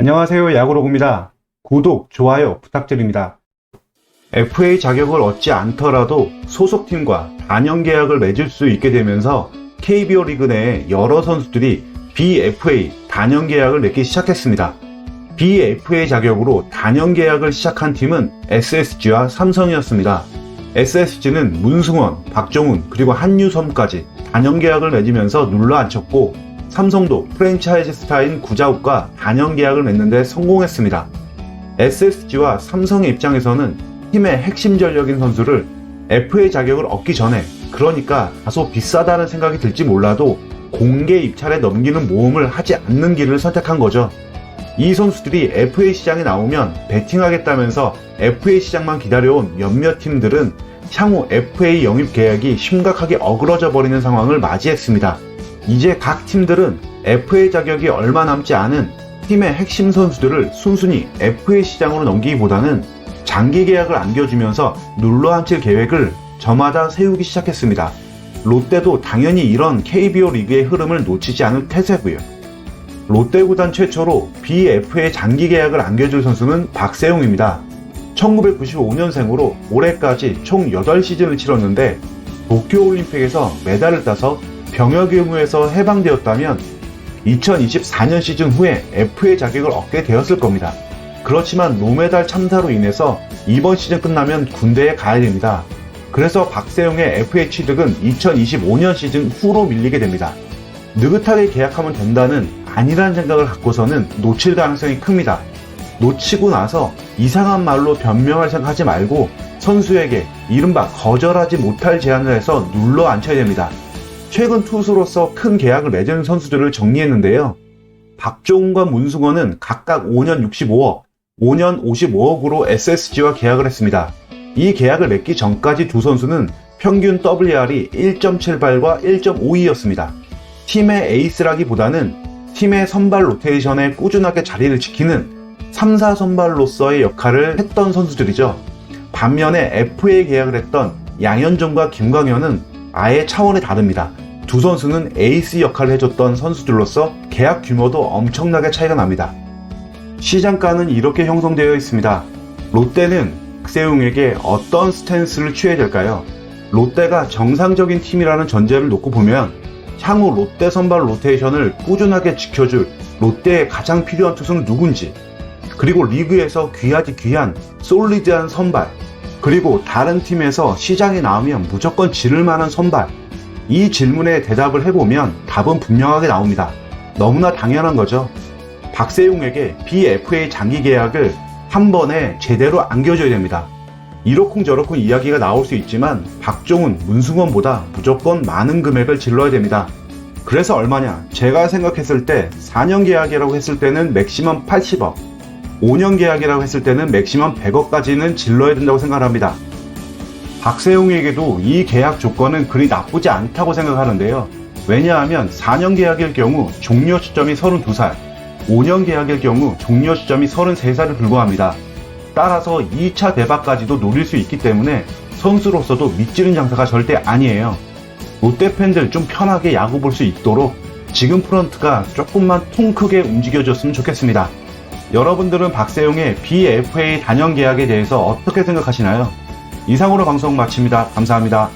안녕하세요. 야구로구입니다. 구독, 좋아요 부탁드립니다. FA 자격을 얻지 않더라도 소속팀과 단연 계약을 맺을 수 있게 되면서 KBO 리그 내 여러 선수들이 BFA 단연 계약을 맺기 시작했습니다. BFA 자격으로 단연 계약을 시작한 팀은 SSG와 삼성이었습니다. SSG는 문승원, 박종훈, 그리고 한유섬까지 단연 계약을 맺으면서 눌러 앉혔고 삼성도 프랜차이즈 스타인 구자욱과 단연 계약을 맺는데 성공했습니다. SSG와 삼성의 입장에서는 팀의 핵심 전력인 선수를 FA 자격을 얻기 전에 그러니까 다소 비싸다는 생각이 들지 몰라도 공개 입찰에 넘기는 모험을 하지 않는 길을 선택한 거죠. 이 선수들이 FA 시장에 나오면 베팅하겠다면서 FA 시장만 기다려온 몇몇 팀들은 향후 FA 영입 계약이 심각하게 어그러져 버리는 상황을 맞이했습니다. 이제 각 팀들은 FA 자격이 얼마 남지 않은 팀의 핵심 선수들을 순순히 FA 시장으로 넘기기보다는 장기 계약을 안겨주면서 눌러앉힐 계획을 저마다 세우기 시작했습니다. 롯데도 당연히 이런 KBO 리그의 흐름을 놓치지 않을 태세고요. 롯데 구단 최초로 BFA 장기 계약을 안겨줄 선수는 박세웅입니다. 1995년생으로 올해까지 총 8시즌을 치렀는데 도쿄올림픽에서 메달을 따서 병역 의무에서 해방되었다면 2024년 시즌 후에 FA 자격을 얻게 되었을 겁니다. 그렇지만 노메달 참사로 인해서 이번 시즌 끝나면 군대에 가야 됩니다. 그래서 박세용의 FA 취득은 2025년 시즌 후로 밀리게 됩니다. 느긋하게 계약하면 된다는 아니란 생각을 갖고서는 놓칠 가능성이 큽니다. 놓치고 나서 이상한 말로 변명할 생각하지 말고 선수에게 이른바 거절하지 못할 제안을 해서 눌러 앉혀야 됩니다. 최근 투수로서 큰 계약을 맺은 선수들을 정리했는데요. 박종훈과 문승원은 각각 5년 65억, 5년 55억으로 SSG와 계약을 했습니다. 이 계약을 맺기 전까지 두 선수는 평균 WR이 1.78과 1.52였습니다. 팀의 에이스라기보다는 팀의 선발 로테이션에 꾸준하게 자리를 지키는 3, 4 선발로서의 역할을 했던 선수들이죠. 반면에 FA 계약을 했던 양현종과 김광현은 아예 차원이 다릅니다. 두 선수는 에이스 역할을 해줬던 선수들로서 계약 규모도 엄청나게 차이가 납니다. 시장가는 이렇게 형성되어 있습니다. 롯데는 박세웅에게 어떤 스탠스를 취해야 될까요? 롯데가 정상적인 팀이라는 전제를 놓고 보면 향후 롯데 선발 로테이션을 꾸준하게 지켜줄 롯데에 가장 필요한 투수는 누군지 그리고 리그에서 귀하디 귀한 솔리드한 선발 그리고 다른 팀에서 시장에 나오면 무조건 지를 만한 선발 이 질문에 대답을 해보면 답은 분명하게 나옵니다. 너무나 당연한 거죠. 박세웅에게 BFA 장기 계약을 한 번에 제대로 안겨줘야 됩니다. 이러쿵저러쿵 이야기가 나올 수 있지만 박종훈, 문승원보다 무조건 많은 금액을 질러야 됩니다. 그래서 얼마냐? 제가 생각했을 때 4년 계약이라고 했을 때는 맥시멈 80억, 5년 계약이라고 했을 때는 맥시멈 100억까지는 질러야 된다고 생각합니다. 박세웅에게도 이 계약 조건은 그리 나쁘지 않다고 생각하는데요. 왜냐하면 4년 계약일 경우 종료 시점이 32살, 5년 계약일 경우 종료 시점이 33살을 불과합니다. 따라서 2차 대박까지도 노릴 수 있기 때문에 선수로서도 믿지는 장사가 절대 아니에요. 롯데 팬들 좀 편하게 야구 볼 수 있도록 지금 프런트가 조금만 통 크게 움직여줬으면 좋겠습니다. 여러분들은 박세용의 BFA 단연 계약에 대해서 어떻게 생각하시나요? 이상으로 방송 마칩니다. 감사합니다.